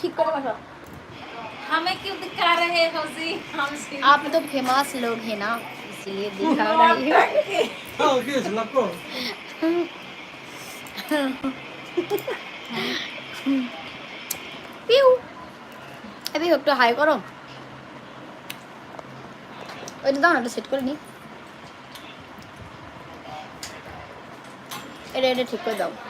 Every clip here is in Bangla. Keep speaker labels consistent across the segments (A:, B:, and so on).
A: ঠিক করে বসো
B: हमें क्यों दिखा रहे हो जी हम सिर्फ-
A: आप तो फेमस लोग हैं ना इसलिए दिखा रही है
C: Ah, okay, c'est l'accord.
A: Piu AB একটু হাই করো ওইটা দাও না এটা সেট করে নি এটা এটা ঠিক করে দাও রুলাই হয়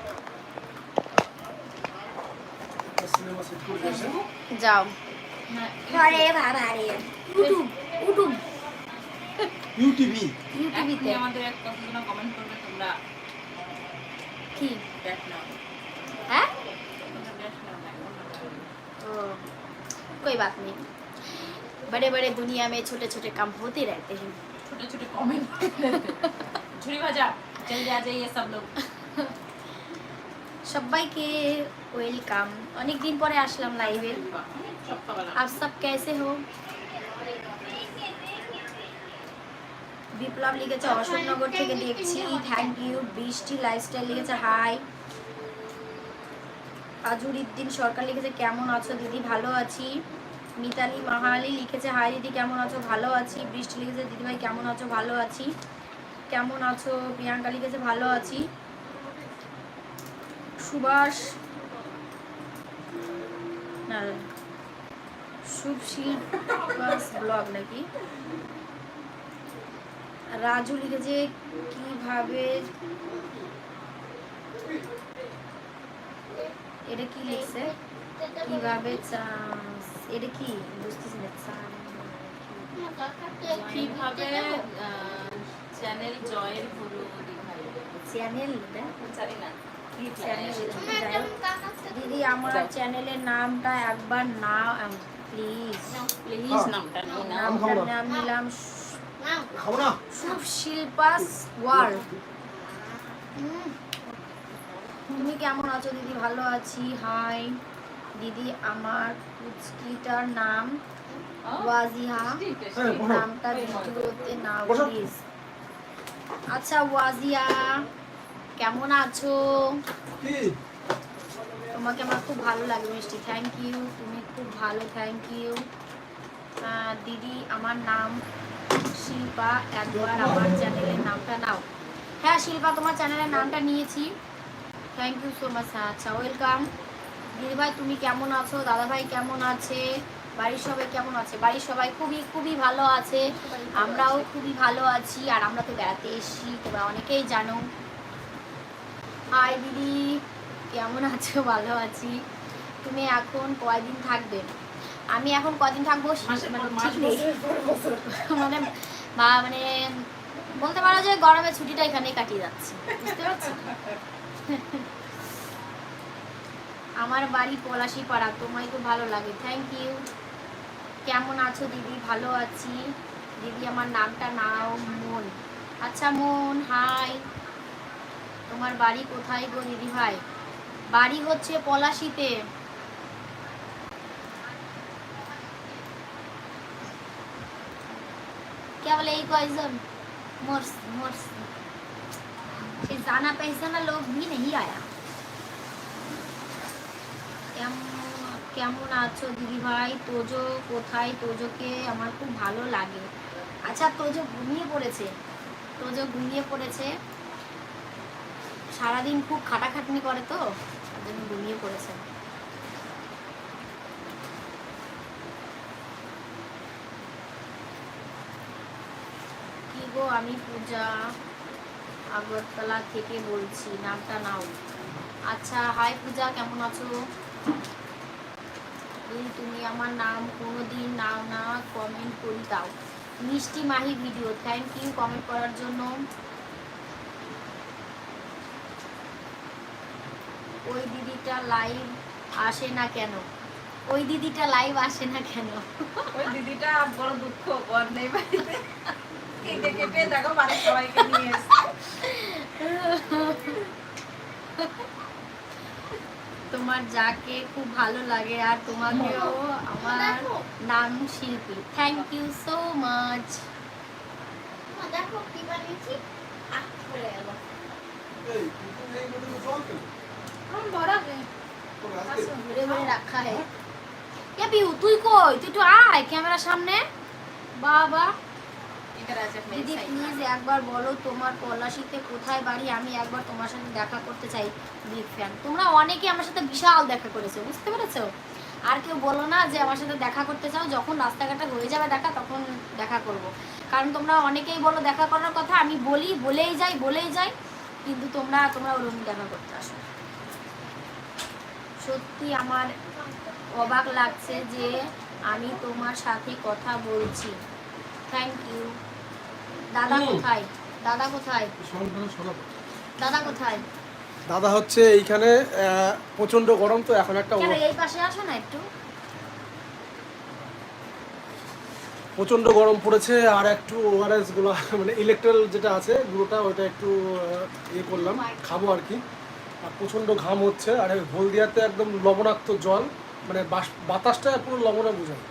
C: Cinéma, c'est cool, déjà.
A: যাও
B: ঘরে
C: UTV.
A: ইউটিভিতে
B: এখনই আমাদের এক কতজন কমেন্ট করবে তোমরা
A: কি
B: দেখ নাও
A: হ্যাঁ
B: তোমরা দেখ নাও
A: ओ, कोई बात नहीं बड़े बड़े दुनिया में छोटे छोटे काम होते रहते हैं
B: छोटे छोटे कमेंट झूरी भाजा जल्दी आ जाइए सब लोग
A: সবাইকে ওয়েলকাম অনেক দিন পরে আসলাম লাইভে
B: সকালবেলা
A: आप सब कैसे हो বিপ্লব লিখেছে অশোকনগর থেকে দেখছি থ্যাংক ইউ বৃষ্টি লাইফস্টাইল লিখেছে হাই আজুরুদ্দিন সরকার লিখেছে কেমন আছো দিদি ভালো আছি মিতালি মাহালি লিখেছে হাই দিদি কেমন আছো ভালো আছি বৃষ্টি লিখেছে দিদিভাই কেমন আছো ভালো আছি কেমন আছো প্রিয়াঙ্কা লিখেছে ভালো আছি সুভাষ না শুভশীল ব্লগ নাকি? রাজু লিখেছে কীভাবে এটা কি লিখছে? কীভাবে এটা কি? বুঝতেছি না
B: কীভাবে চ্যানেল জয়ের হলো
A: চ্যানেল
B: জানি না।
A: দিদি আমার চ্যানেলের নামটা একবার না প্লিজ
B: প্লিজ নামটা
A: নামটার নাম নিলাম
C: না।
A: শিল্পাস ওয়ার্ল্ড তুমি কেমন আছো দিদি? ভালো আছি। হাই দিদি আমার পুচকিটার নাম ওয়াজিহা।
C: হ্যাঁ,
A: নামটা ভিডিওতে নাও
C: বসো।
A: প্লিজ আচ্ছা ওয়াজিয়া কেমন আছো? তোমাকে আমার খুব ভালো লাগে মিষ্টি। থ্যাংক ইউ তুমি খুব ভালো থ্যাংক ইউ দিদি আমার নাম শিল্পা। একবার আমার চ্যানেলের নামটা নাও। হ্যাঁ শিল্পা তোমার চ্যানেলের নামটা নিয়েছি। থ্যাংক ইউ সো মাচ আচ্ছা ওয়েলকাম দিদিভাই তুমি কেমন আছো? দাদাভাই কেমন আছে? বাড়ির সবাই কেমন আছে? বাড়ির সবাই খুবই খুবই ভালো আছে। আমরাও খুবই ভালো আছি। আর আমরা তো বেড়াতে এসেছি তোমরা অনেকেই জানো। হাই দিদি। কেমন আছো? ভালো আছি। তুমি এখন কয়দিন থাকবে? আমি এখন কদিন থাকব? মানে মানে বা মানে বলতে পারো যে গরমের ছুটিটা এখানে কাটিয়ে যাচ্ছে। বুঝতে পারছ? আমার বাড়ি পলাশি পাড়া তোমায় খুব ভালো লাগে। থ্যাংক ইউ কেমন আছো দিদি? ভালো আছি। দিদি আমার নামটা নাও মন। আচ্ছা মন। হাই তোমার বাড়ি কোথায় গো দিদি ভাই বাড়ি হচ্ছে পলাশিতে केवल एक कॉइजन मोर्स मोर्स ये जाना पहचाना लोग भी नहीं आया কেমন কেমন আছো দিদি ভাই তোজো কোথায় তোজোকে আমার খুব ভালো লাগে আচ্ছা তোজো ঘুমিয়ে পড়েছে তোজো ঘুমিয়ে পড়েছে সারাদিন খুব খাটাখাটনি করে তো ঘুমিয়ে পড়েছে। কি গো আমি পূজা? আগরতলা থেকে বলছি, নামটা নাও। আচ্ছা হাই পূজা, কেমন আছো? তুমি আমার নাম কোনোদিন নাও না কমেন্ট করি দাও। Mishti Mahi video thank you comment করার জন্য। ওই দিদিটা লাইভ আসে না কেন? ওই দিদিটা লাইভ আসে না কেন?
B: ওই দিদিটা বড় দুঃখ বর নেই বাড়িতে। কেটে কেটে দেখো বাড়ির সবাইকে নিয়ে এসছে।
A: তোমার যাকে খুব ভালো লাগে আর তোমাকেও আমার নাম শিল্পী। থ্যাংক ইউ সো মাচ
D: দেখো কি বানিয়েছি? আহ পড়ে গেল।
C: এই তুমি এই
A: এ পিউ তুই কই তুই তো আয় ক্যামেরার সামনে বাবা দিদি প্লিজ একবার বলো তোমার পলাশিতে কোথায় বাড়ি আমি একবার তোমার সাথে দেখা করতে চাই বিগ ফ্যান তোমরা অনেকে আমার সাথে বিশাল দেখা করেছ বুঝতে পেরেছ আর কেউ বলো না যে আমার সাথে দেখা করতে চাও যখন রাস্তাঘাটে হয়ে যাবে দেখা তখন দেখা করব। কারণ তোমরা অনেকেই বলো দেখা করার কথা আমি বলি বলেই যাই বলেই যাই কিন্তু তোমরা তোমরা ওরকম দেখা করতে আসো। সত্যি আমার অবাক লাগছে যে আমি তোমার সাথে কথা বলছি। থ্যাংক ইউ দাদা কোথায়? দাদা কোথায়? দাদা কোথায়?
E: দাদা হচ্ছে এইখানে প্রচণ্ড গরম তো এখন একটা
A: এই পাশে আসো না একটু।
E: প্রচণ্ড গরম পড়েছে আর একটু ওআরএসগুলো মানে ইলেকট্রাল যেটা আছে গুলোটা ওটা একটু ইয়ে করলাম খাব আর কি। প্রচণ্ড ঘাম হচ্ছে আর হলদিয়াতে একদম লবণাক্ত জল মানে বাস- বাতাসটা পুরো লবণে বোঝায়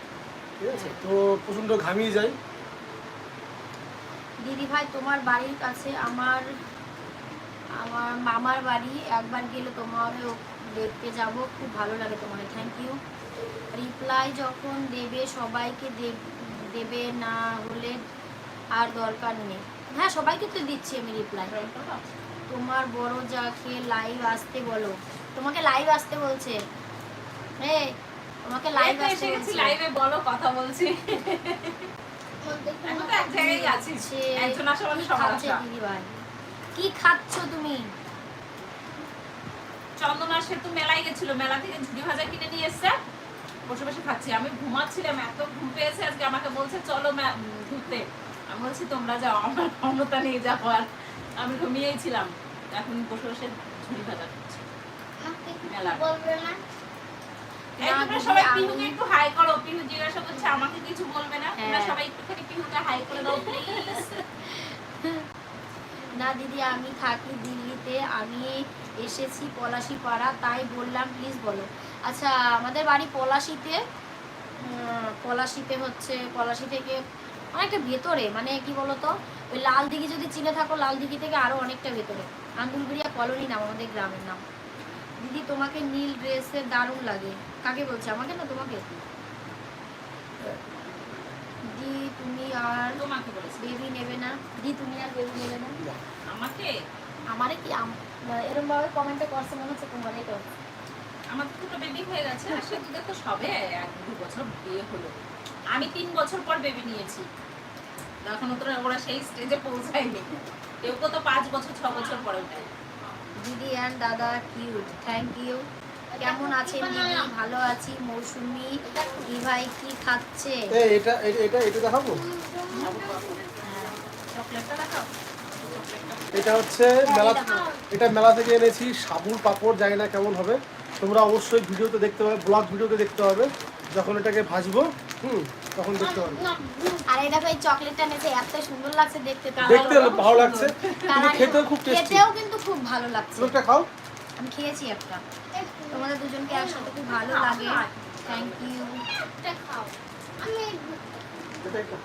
E: ঠিক আছে? তো প্রচণ্ড ঘামিয়ে যায়।
A: দিদি ভাই তোমার বাড়ির কাছে আমার আমার মামার বাড়ি একবার গেলে তোমারও দেখতে যাব খুব ভালো লাগে তোমার থ্যাংক ইউ রিপ্লাই যখন দেবে সবাইকে দেবে না হলে আর দরকার নেই। হ্যাঁ সবাইকে তো দিচ্ছি আমি রিপ্লাই তোমার বড় যাকে লাইভ আসতে বলো। তোমাকে লাইভ আসতে বলছে। হে তোমাকে লাইভ আসতে বলছে।
B: লাইভে বলো কথা বলছি। তো মানে
A: কি খাচ্ছে কি খাচ্ছ তুমি?
B: চন্দনা সেতু মেলায় গেছিল। মেলা থেকে ঝুড়ি ভাজা কিনে নিয়ে এসছে। বসে বসে খাচ্ছি। আমি ঘুমাচ্ছিলাম এত ঘুম পেয়েছে আজকে। আমাকে বলছে চলো ঘুরতে। আমি বলছি তোমরা যাও আমার ক্ষমতা নেই যাব আর আমি ঘুমিয়েই ছিলাম। এখন বসে বসে ঝুড়ি ভাজা খাচ্ছি।
D: আমাকে কিছু
B: মেলা।
D: বলবে না?
B: এই
A: না,
B: তোমরা
A: দিদি,
B: সবাই
A: আমি-
B: পিহুকে একটু হাই করো। পিহু জিজ্ঞাসা করছে আমাকে কিছু বলবে না? তোমরা
A: হ্যাঁ।
B: সবাই একটুখানি পিহুকে হাই করে দাও
A: না দিদি আমি থাকি দিল্লিতে। আমি এসেছি পলাশি পাড়া তাই বললাম প্লিজ বলো। আচ্ছা আমাদের বাড়ি পলাশিতে পলাশিতে হচ্ছে পলাশি থেকে অনেকটা ভেতরে মানে কি বলতো? ওই লাল দিঘি যদি চিনে থাকো লাল দিঘি থেকে আরও অনেকটা ভেতরে। আন্দুলবেড়িয়া কলোনি নাম আমাদের গ্রামের নাম। দিদি তোমাকে নীল ড্রেসের দারুণ লাগে। কাকে বলছে? আমাকে না তোমাকে? দি তুমি আর
B: তোমাকে বলেছি।
A: বেবি নেবে না। দি তুমি আর বেবি নেবে না।
B: আমাকে?
A: আমারে কি ভাবে কমেন্টে করছে মনে হচ্ছে তোমারই তো
B: আমার দুটো বেবি হয়ে গেছে আর সে দুধে তো সবে এক দু বছর বিয়ে হলো। আমি তিন বছর পর বেবি নিয়েছি। এখনও তো ওরা সেই স্টেজে পৌঁছায়নি। কেউ তো পাঁচ বছর ছ বছর পরে উঠে
A: দিদি অ্যান্ড দাদা কিউট থ্যাংক ইউ কেমন আছেন দিদি? ভালো আছি মৌসুমি। দি ভাই কি খাচ্ছে?
E: এটা এটা এটা দেখাবো?
A: হ্যাঁ,
B: চকলেটটা দেখাও।
E: এটা হচ্ছে মেলা এটা মেলা থেকে এনেছি সাবুর পাপড় জানি না কেমন হবে। তোমরা অবশ্যই ভিডিওতে দেখতে পাবে ব্লগ ভিডিওতে দেখতে পাবে যখন এটাকে ভাজবো। হুম তখন দেখতে পারবে
A: আর এই দেখো এই চকলেটটা নেতে এত সুন্দর লাগছে দেখতে তো
E: দেখতে ভালো লাগছে। কিন্তু খেতেও খুব টেস্টি
A: খেতেও কিন্তু খুব ভালো লাগছে।
E: লোকটা খাও।
A: আমি খেয়েছি একটা। তোমাদের দুজনকে একসাথে খুব ভালো লাগে। থ্যাংক ইউ
D: এটা খাও। আমি
E: এটা একটা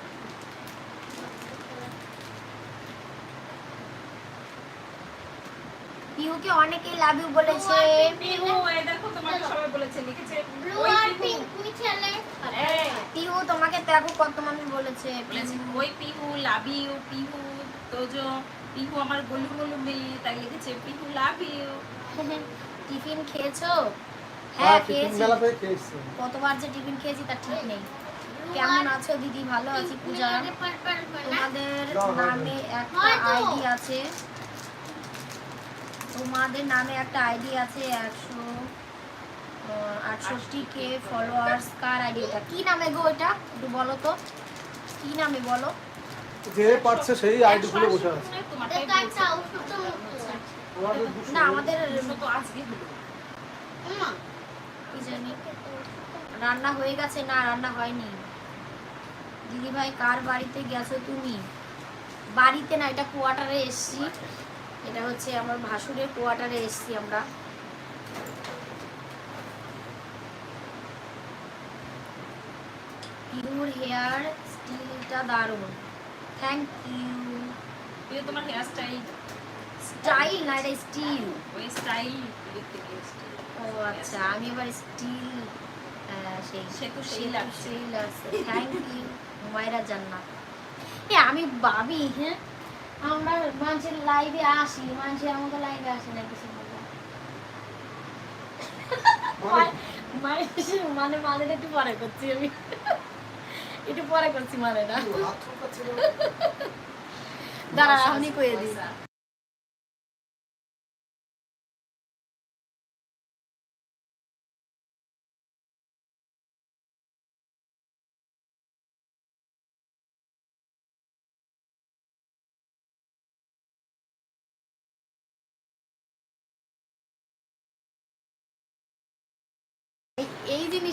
A: পিহুকে অনেকেই লাভ ইউ বলেছে।
B: পিহু এই দেখো তোমাকে সবাই বলেছে লিখেছে।
D: ব্লু আর পিঙ্ক মিশালে
B: এই,
A: পিহু তোমাকে দেখো কত মানুষ বলেছে
B: বলেছে ওই পিহু লাভ ইউ পিহু তোজো পিহু আমার গোলু গোলু মেয়ে। তাই লিখেছে পিহু লাভ ইউ
A: টিফিন খেয়েছো? হ্যাঁ
E: হ্যাঁ
A: খেয়েছি। কতবার যে টিফিন খেয়েছি তার ঠিক নেই। কেমন আছো দিদি? ভালো আছি পূজা? তোমাদের নামে একটা আইডি আছে। তোমাদের নামে একটা আইডি আছে একশো আটষট্টি কে ফলোয়ার্স কার আইডি এটা? কি নামে গো এটা? একটু বলো তো। কি নামে বলো?
E: যে পারছে সেই আইডি খুলে বসে আছে।
A: না আমাদের
B: তো আজকে
A: কি জানি। রান্না হয়ে গেছে? না রান্না হয়নি। দিদি ভাই কার বাড়িতে গেছো তুমি? বাড়িতে না এটা কোয়ার্টারে এসছি। এটা হচ্ছে আমার ভাসুরের কোয়ার্টারে এসছি আমরা। পিওর হেয়ার স্টিলটা দারুণ। থ্যাংক ইউ
B: প্রিয় তোমার হেয়ার স্টাইল
A: স্টাইল না এটা স্টিল
B: ওই স্টাইল
A: ও আচ্ছা আমি এবার স্টিল সেই
B: সেতু সেই লাগছে।
A: সেই লাগছে থ্যাংক ইউ হুমায়রা জান্নাত। এ আমি ভাবি হ্যাঁ? আমরা মানুষের লাইভে আসি মানুষের আমাদের লাইভে আসে না কিছু বলে মানে? মানে একটু পরে করছি আমি। একটু পরে করছি মানে না। দাঁড়া আমি কয়ে দিই।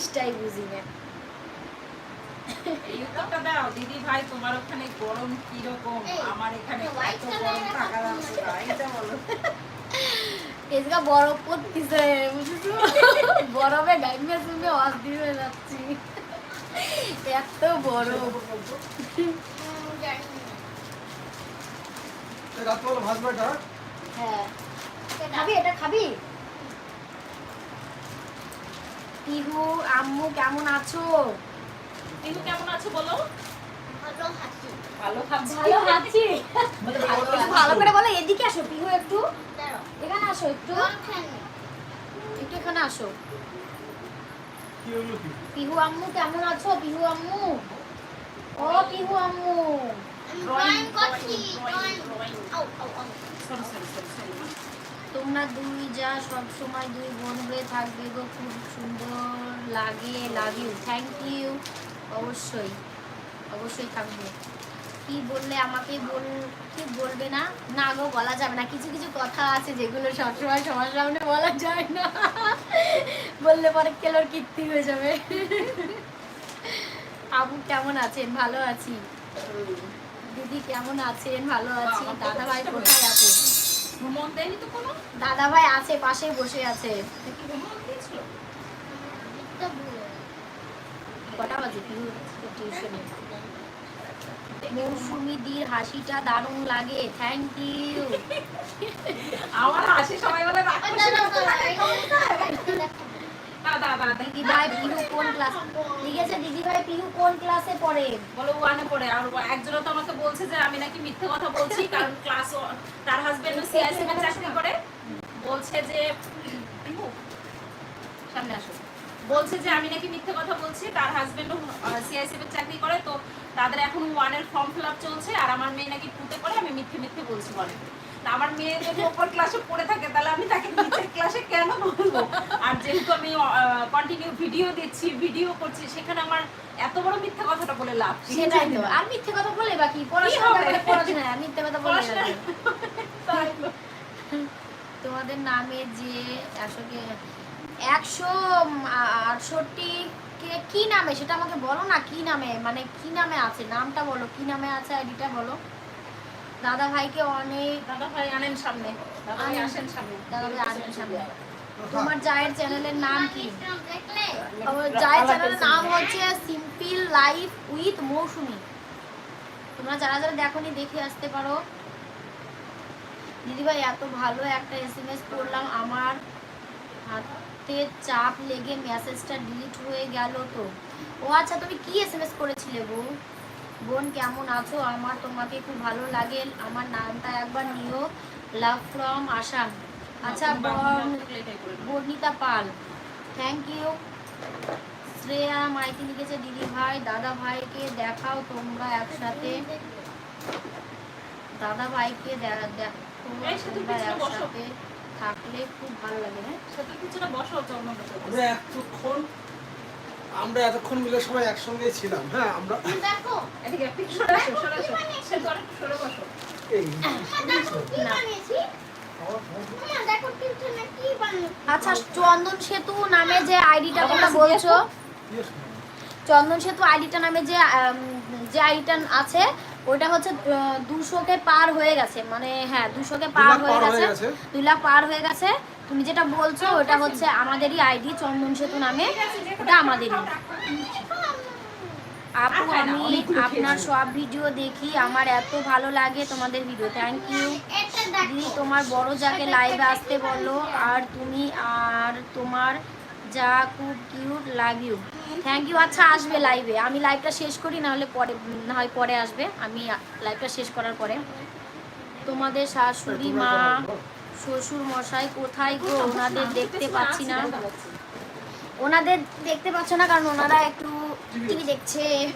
A: জিনিসটাই বুঝি না
B: এই উত্তরটা দাও দিদি ভাই তোমার ওখানে গরম কীরকম? আমার এখানে এত গরম থাকা যাচ্ছে না এটা বলো।
A: এদিকে বরফ পড়তিছে বুঝেছ বরফে গাইমে শুনবে অস্থির হয়ে যাচ্ছি। এত
C: ভাজবে? হ্যাঁ।
A: খাবি এটা খাবি? পিহু আম্মু কেমন আছো?
B: পিহু কেমন আছো বলো?
D: ভালো
B: খাচ্ছি।
A: করে বলো এদিকে আসো পিহু একটু। এখানে আসো একটু। একটু এখানে আসো? পিহু? আম্মু কেমন আছো? পিহু আম্মু? ও পিহু আম্মু।
D: ড্রয়িং করছি ড্রয়িং
A: তোমরা দুই যা সব সময় দুই বোন হয়ে থাকবে গো খুব সুন্দর লাগে লাভ ইউ থ্যাংক ইউ অবশ্যই অবশ্যই থাকবে। কি বললে আমাকে বল কি বলবে না? না গো বলা যাবে না। কিছু কিছু কথা আছে যেগুলো সবসময় সবার সামনে বলা যায় না। বললে পরে কেলোর কীর্তি হয়ে যাবে। আবু কেমন আছেন? ভালো আছি। দিদি কেমন আছেন? ভালো আছি। দাদা ভাই কোথায় আছে
B: ভ্রমণ দেয়নি তো কোনো?
A: দাদা ভাই আছে পাশে বসে আছে।
B: দেখি ভ্রমণ দিয়েছিল?
A: কটা বাজে? টিউশনে মৌসুমিদির হাসিটা দারুণ লাগে থ্যাংক ইউ
B: আমার হাসি সবাই বলে রাগ করছে না। দাও, দাও, দাও, দাও।
A: দিদি ভাই পিহু কোন ক্লাস লিখেছে পিহু কোন ক্লাসে পড়ে?
B: বলো ওয়ানে পড়ে। আর একজন তো আমাকে বলছে যে আমি নাকি মিথ্যে কথা বলছি কারণ ক্লাস তার হাজবেন্ড সিআইসি এর চাকরি করে। বলছে যে সামনে আসো। বলছে যে আমি নাকি মিথ্যে কথা বলছি তার চাকরি করে তো তাদের এখন ওয়ানের ফর্ম ফিল আপ চলছে আর আমার মেয়ে নাকি টুতে করে আমি মিথ্যে মিথ্যে বলছি বলে। আমার মেয়ে যদি ওপর ক্লাসে পড়ে থাকে তাহলে আমি তাকে নিচের ক্লাসে কেন বলব? আর যেহেতু আমি কন্টিনিউ ভিডিও দিচ্ছি ভিডিও করছি সেখানে আমার এত বড় মিথ্যা কথাটা বলে লাভ
A: সেটাই তো। আর মিথ্যে কথা বলে বাকি পড়াশোনা করে পড়াশোনা আর মিথ্যে কথা বলে
B: তাই
A: তোমাদের নামে যে কে একশো আটষট্টি কে কি নামে? সেটা আমাকে বলো না কি নামে? মানে কি নামে আছে? নামটা বলো কি নামে আছে আইডিটা বলো। দাদা ভাইকে অনেক
B: দাদা ভাই আনেন সামনে। দাদা ভাই আসেন সামনে।
A: দাদা ভাই আসবেন সামনে। তোমার জায়ের চ্যানেলের নাম কি? আমার জায়ের চ্যানেলের নাম হচ্ছে সিম্পল লাইফ উইথ মৌসুমি। তোমরা যারা যারা দেখোনি দেখে আসতে পারো। দিদিভাই এত ভালো একটা এসএমএস করলাম। আমার হাতে চাপ লেগে মেসেজটা ডিলিট হয়ে গেল তো। ও আচ্ছা তুমি কি এসএমএস করেছিলে বউ বোন কেমন আছো? আমার তোমাকে খুব ভালো লাগে। আমার নামটা একবার নিও। লাভ ফ্রম আসাম আচ্ছা বোন বর্ণিতা পাল। থ্যাংক ইউ শ্রেয়া মাইতি লিখেছে দিদি ভাই দাদা ভাইকে দেখাও তোমরা একসাথে। দাদা ভাইকে তোমরা একসাথে থাকলে খুব ভালো লাগে হ্যাঁ?
B: কিছুটা বসো
E: আমরা এতক্ষণ আমরা এতক্ষণ মিলে সবাই একসঙ্গেই ছিলাম হ্যাঁ আমরা
D: দেখো।
B: এদিকে একটু আসো সরে আসো সে তো আরেকটু সরে বসো।
E: এই
D: দেখো কি বানিয়েছি? মা দেখো টিউশনে কি বানিয়েছি?
A: আচ্ছা চন্দন সেতু নামে যে আইডিটা তোমরা বলছো চন্দন সেতু আইডিটা নামে যে যে আইডিটা আছে ওইটা হচ্ছে দুশোকে পার হয়ে গেছে। মানে হ্যাঁ দুশোকে পার হয়ে
E: পার হয়ে
A: গেছে।
E: গেছে।
A: দুই লাখ পার হয়ে গেছে। তুমি যেটা বলছো ওটা হচ্ছে আমাদেরই আইডি চন্দন সেতু নামে। ওটা আমাদেরই। আপু আমি আপনার সব ভিডিও দেখি আমার এত ভালো লাগে তোমাদের ভিডিও থ্যাংক ইউ দিদি তোমার বড় যাকে লাইভে আসতে বলো আর তুমি আর তোমার যা খুব cute love you thank you আচ্ছা আসবে লাইভে আমি লাইভটা শেষ করি নাহলে পরে না হয় পরে আসবে। আমি লাইভটা শেষ করার পরে। তোমাদের শাশুড়ি মা শ্বশুর মশাই কোথায় গো? ওনাদের দেখতে পাচ্ছি না। ওনাদের দেখতে পাচ্ছ না কারণ ওনারা একটু টিভি দেখছে।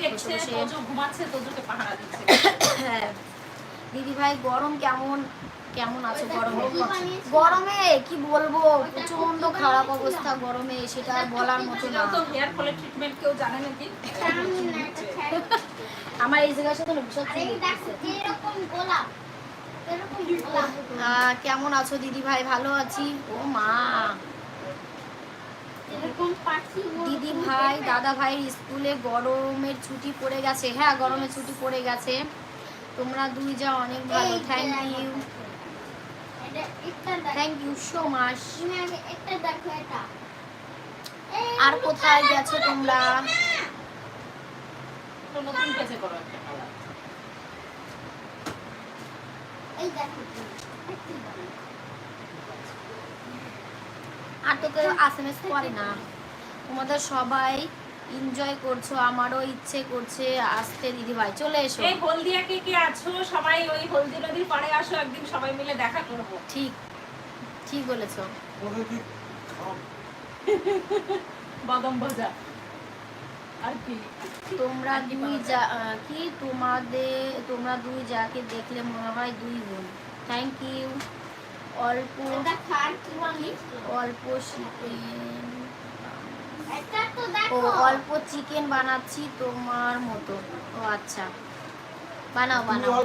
A: দিদি ভাই গরম কেমন? কেমন আছো? গরমে? গরমে? কি বলব? প্রচণ্ড খারাপ অবস্থা গরমে সেটা বলার মতো না।
B: তো হেয়ার ফলের ট্রিটমেন্ট কেউ জানে নাকি
D: জানি না এটা ছেড়ে
A: আমার এই জায়গার সাথে
D: এরকম গোলাপ।
A: কেমন আছো দিদি ভাই? ভালো আছি? ও মা।
D: এরকম
A: দিদি ভাই দাদা ভাই স্কুলে গরমের ছুটি পড়ে গেছে। হ্যাঁ গরমের ছুটি পড়ে গেছে। তোমরা দুই যা অনেক ভালো।
D: Thank you thank you so much
A: আর কোথায় গেছো তোমরা?
B: নতুন করো একটা colour।
D: এই দেখো।
A: আর তো কেউ এসএমএস করে না। তোমাদের সবাই এনজয় করছ আমারও ইচ্ছে করছে আসতে দিদি ভাই চলে এসো।
B: এই হলদিয়া কে কে আছো? সবাই ওই হলদি নদীর পাড়ে আসো একদিন সবাই মিলে দেখা করব।
A: ঠিক ঠিক বলেছ?
B: বাদাম কি
A: তোমরা দুই যা কি তোমাদের তোমরা দুই যাকে দেখলে মনে হয় দুই বোন। থ্যাংক ইউ অল্প অল্প চিকেন ও অল্প চিকেন বানাচ্ছি তোমার মতো। ও আচ্ছা। বানাও বানাও।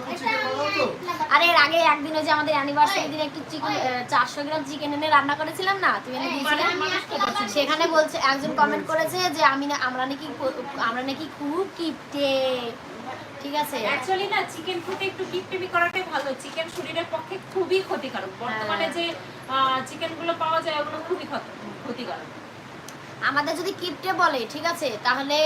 A: আরে এর আগে একদিন ওই যে আমাদের অ্যানিভার্সারি দিন একটু চিকেন চারশো গ্রাম চিকেন এনে রান্না করেছিলাম না? তুমি এনে দিয়েছিলে? সেখানে বলছে একজন কমেন্ট করেছে যে আমি না আমরা নাকি আমরা নাকি খুব কিপটে। ঠিক আছে?
B: অ্যাকচুয়ালি না চিকেন খেতে একটু টিপটিপি করাটাই ভালো। চিকেন শরীরের পক্ষে খুবই ক্ষতিকারক। বর্তমানে যে চিকেনগুলো পাওয়া যায় ওগুলো খুবই ক্ষতিকারক।
A: আমাদের যদি কিপটে বলে ঠিক আছে? তাহলে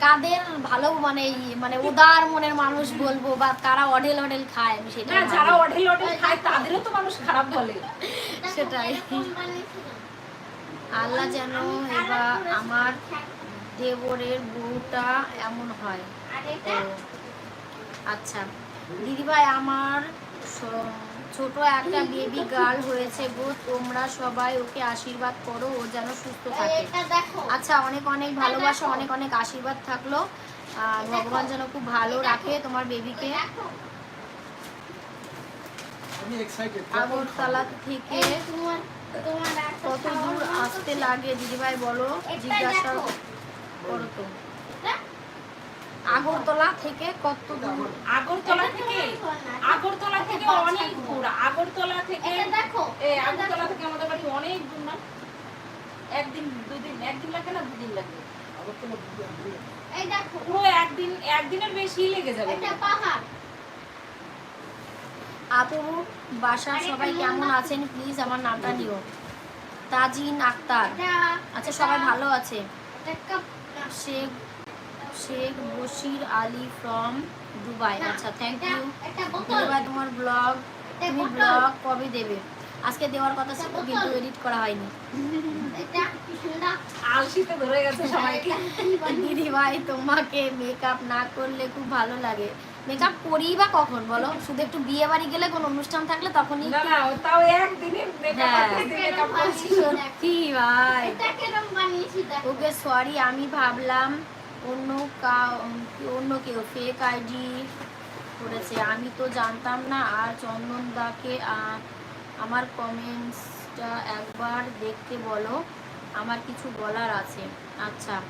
A: কাদের ভালো মানে মানে উদার মনের মানুষ বলব বা কারা অঢেল অঢেল খায় আমি সেটা
B: না যারা অঢেল অঢেল খায় তাদেরও তো মানুষ খারাপ বলে।
A: সেটাই। আল্লাহ যেন এবার আমার দেবরের বউটা এমন হয়। আচ্ছা দিদিভাই আমার ছোট একটা বেবি গার্ল হয়েছে গো তোমরা সবাই ওকে আশীর্বাদ করো ও যেন সুস্থ থাকে। আচ্ছা অনেক অনেক ভালোবাসা অনেক অনেক আশীর্বাদ থাকল। আর ভগবান যেন খুব ভালো রাখে তোমার বেবিকে
D: দেখো।
C: আমি এক্সাইটেড
A: আগরতলা থেকে কত দূর আসতে লাগে দিদিভাই বলো জিজ্ঞাসা করো তো? আগরতলা থেকে কত দূর
B: আগরতলা থেকে আগরতলা থেকে অনেক দূর। আগরতলা থেকে
D: দেখো।
B: এই আগরতলা থেকে আমাদের বাড়ি অনেক দূর না? একদিন দুদিন একদিন লাগে না দুদিন লাগে
D: এই দেখো।
B: পুরো একদিন একদিনের বেশি লেগে যাবে।
D: এটা পাহাড়।
A: আপু বাসা সবাই কেমন আছেন? প্লিজ আমার নামটা নিও। তাজিন আক্তার। আচ্ছা সবাই ভালো আছে? Sheikh Bashir Ali from Dubai. আচ্ছা থ্যাংক ইউ দুবাই তোমার ব্লগ তুমি ব্লগ কবে দেবে? আজকে দেওয়ার কথা ছিল কিন্তু এডিট করা হয়নি।
B: আলসিতে ধরে গেছে সবাইকে।
A: দিদি ভাই। তোমাকে মেকআপ না করলে খুব ভালো লাগে। মেকআপ করি বা কখন বলো? শুধু একটু বিয়ে বাড়ি গেলে কোনো অনুষ্ঠান থাকলে তখনই
B: না না তাও একদিনে মেকআপ
A: হ্যাঁ।
B: করছি
A: সত্যি ভাই। ওকে সরি আমি ভাবলাম অন্য কা- অন্য কেউ? ফেক আইডি করেছে। আমি তো জানতাম না। আর চন্দনদাকে আ- আমার কমেন্টসটা একবার দেখতে বলো। আমার কিছু বলার আছে। আচ্ছা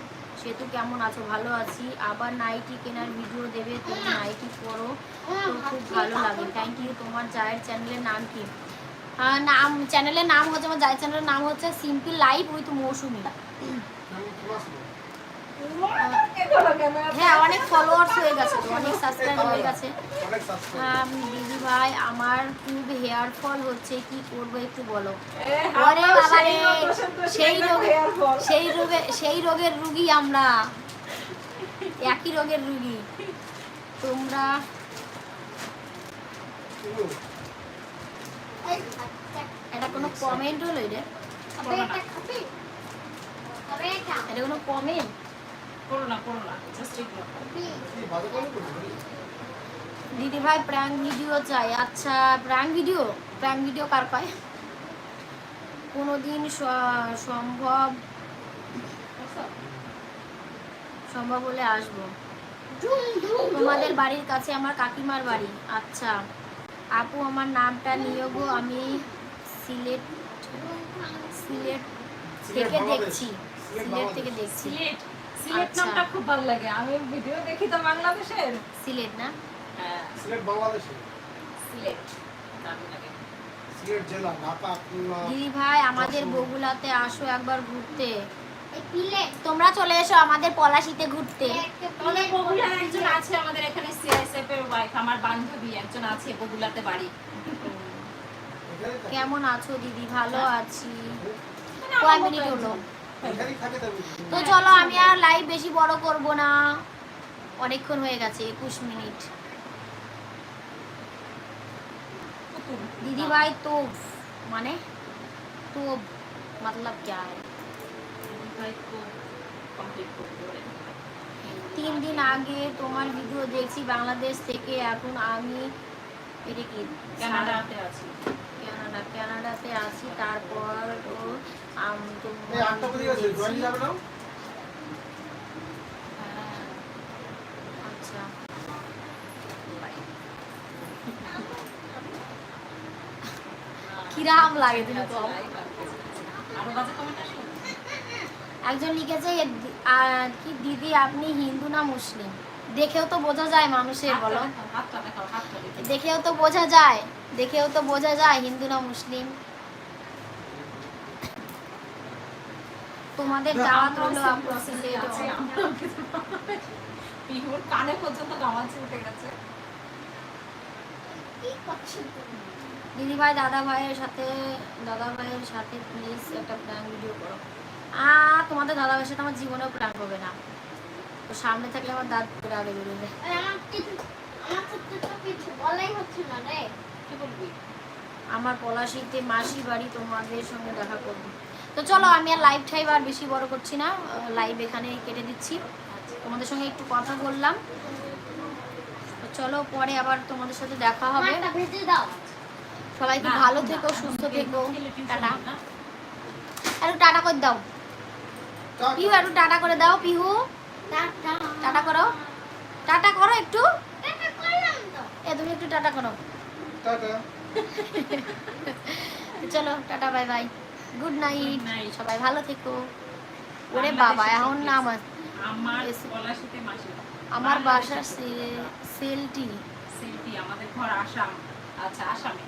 A: সেতু কেমন আছো? ভালো আছি। আবার নাইটি কেনার ভিডিও দেবে। তুমি নাইটি পরো। তো খুব ভালো লাগে। থ্যাংক ইউ তোমার জায়ের চ্যানেলের নাম কি? নাম চ্যানেলের নাম হচ্ছে, আমার যাই চ্যানেলের নাম হচ্ছে সিম্পল লাইফ উইথ মৌসুমি। হ্যাঁ অনেক ফলোয়ার্স হয়ে গেছে তো অনেক সাবস্ক্রাইব হয়ে গেছে। দিদি ভাই আমার খুব হেয়ার ফল হচ্ছে কি করব একটু বলো? ওরে
B: সেই রোগ
A: সেই
B: সেই
A: রোগে সেই রোগে সেই রোগের রুগী আমরা। একই রোগের রুগী। তোমরা এটা কোনো কমেন্ট হলো এটা?
D: এটা
A: কোনো কমেন্ট
B: করো না করো না জাস্ট এগুলো
A: দিদি ভাই প্র্যাঙ্ক ভিডিও চাই। আচ্ছা প্র্যাঙ্ক ভিডিও প্র্যাঙ্ক ভিডিও কার পায়? কোনোদিন সম্ভব সম্ভব হলে আসব। তোমাদের বাড়ির কাছে আমার কাকিমার বাড়ি। আচ্ছা আপু আমার নামটা নিয়ে গো আমি সিলেট সিলেট
E: সিলেট
A: থেকে দেখছি।
E: সিলেট
A: সিলেট থেকে দেখছি।
B: সিলেট
A: আচ্ছা।
B: নামটা খুব ভালো লাগে। আমি ভিডিও দেখি তো বাংলাদেশের।
A: সিলেট না?
B: হ্যাঁ।
E: সিলেট বাংলাদেশে।
B: সিলেট। দারুণ লাগে।
E: সিলেট জেলা ঢাকা খুলনা।
A: দিদি ভাই আমাদের বগুলাতে আসো একবার ঘুরতে। তোমরা চলে এসো আমাদের পলাশিতে ঘুরতে।
B: আমাদের একজন আছে আমাদের এখানে সিআইএসএফ এর ওয়াইফ আমার বান্ধবী একজন আছে বগুলাতে বাড়ি।
A: কেমন আছো দিদি? ভালো আছি।
B: মানে
A: কয় মিনিট হলো। তো চলো আমি আর লাইভ বেশি বড় করব না অনেকক্ষণ হয়ে গেছে একুশ মিনিট
B: পুতুল।
A: दीदी भाई तो माने तो मतलब क्या है
B: দিদি ভাই তো কমপ্লিট করতে পারে
A: তিন দিন আগে তোমার ভিডিও দেখছি বাংলাদেশ থেকে এখন আমি এটা কি
B: কানাডাতে আছি
A: কানাডা কানাডাতে আছি তারপর ও
B: হ্যাঁ।
A: আচ্ছা। কিরাম লাগে তুমি
B: আচ্ছা,
A: কম। একজন লিখেছে কি দিদি আপনি হিন্দু না মুসলিম? দেখেও তো বোঝা যায় মানুষের বলো।
B: দেখেও
A: তো বোঝা যায় দেখেও তো বোঝা যায় হিন্দু না মুসলিম। তোমাদের দাওয়াত হলো সিলেটে
B: আছে, পিহুর কানে পর্যন্ত গামাচ্ছে উঠে গেছে।
A: দিদি ভাই দাদা ভাইয়ের সাথে দাদা ভাইয়ের সাথে প্লিজ একটা প্র্যাঙ্ক ভিডিও করো। আ তোমাদের দাদা ভাইয়ের সাথে আমার জীবনেও প্র্যাঙ্ক হবে না। তো সামনে থাকলে আমার দাঁত করে আগে বেরোবে।
D: আমার কিছু আমার তো তো কিছু বলাই হচ্ছে না রে।
B: কি বলবি?
A: আমার পলাশিতে মাসি বাড়ি তোমাদের সঙ্গে দেখা করব। তো চলো আমি আর লাইভ টাইভ আর বেশি বড় করছি না। লাইভ এখানে কেটে দিচ্ছি। তোমাদের সঙ্গে একটু কথা বললাম। তো চলো পরে আবার তোমাদের সাথে দেখা হবে। সবাই
B: না,
A: ভালো থেকো সুস্থ থেকো। টাটা। একটু টাটা করে দাও। পিহু একটু টাটা করে দাও পিহু।
D: টাটা।
A: টাটা করো। টাটা করো একটু।
D: টাটা করলাম তো।
A: এ তুমি একটু টাটা করো।
E: টাটা।
A: চলো tata bye bye.
B: Good night
A: সবাই ভালো থেকো। ওরে বাবা এখন না আমার
B: আমার
A: এসে-
B: পলাশিতে মাসি।
A: আমার বাসা
B: থেকে।
A: সে- সেলটি।
B: আমাদের ঘর আসাম। আচ্ছা আসামে।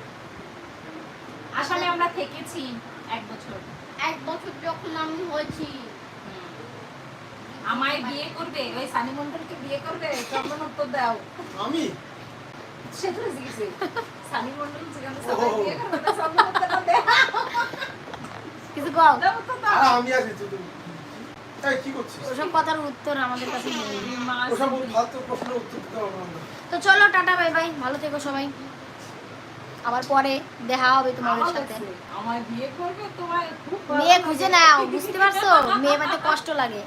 B: আসামে আমরা থেকেছি এক বছর।
D: এক বছর যখন আমি হয়েছি।
B: আমায় বিয়ে করবে ওই সানি মন্ডলকে বিয়ে করবে কেমন উত্তর দাও।
E: আমি?
B: সেটা জিজ্ঞেসে সানি মন্ডল যেখানে
E: ও।
B: সবাই বিয়ে করবে তা সব উত্তরটা দে
A: কিছু কও
E: আমি আছি তুই তো-
A: ওসব কথার উত্তর আমাদের কাছে নেই। চলো টাটা বাই বাই। ভালো থেকো সবাই। আবার পরে দেখা হবে তোমাদের সাথে। মেয়ে। খুঁজে নাও বুঝতে পারছ? মেয়ে পাতে কষ্ট লাগে।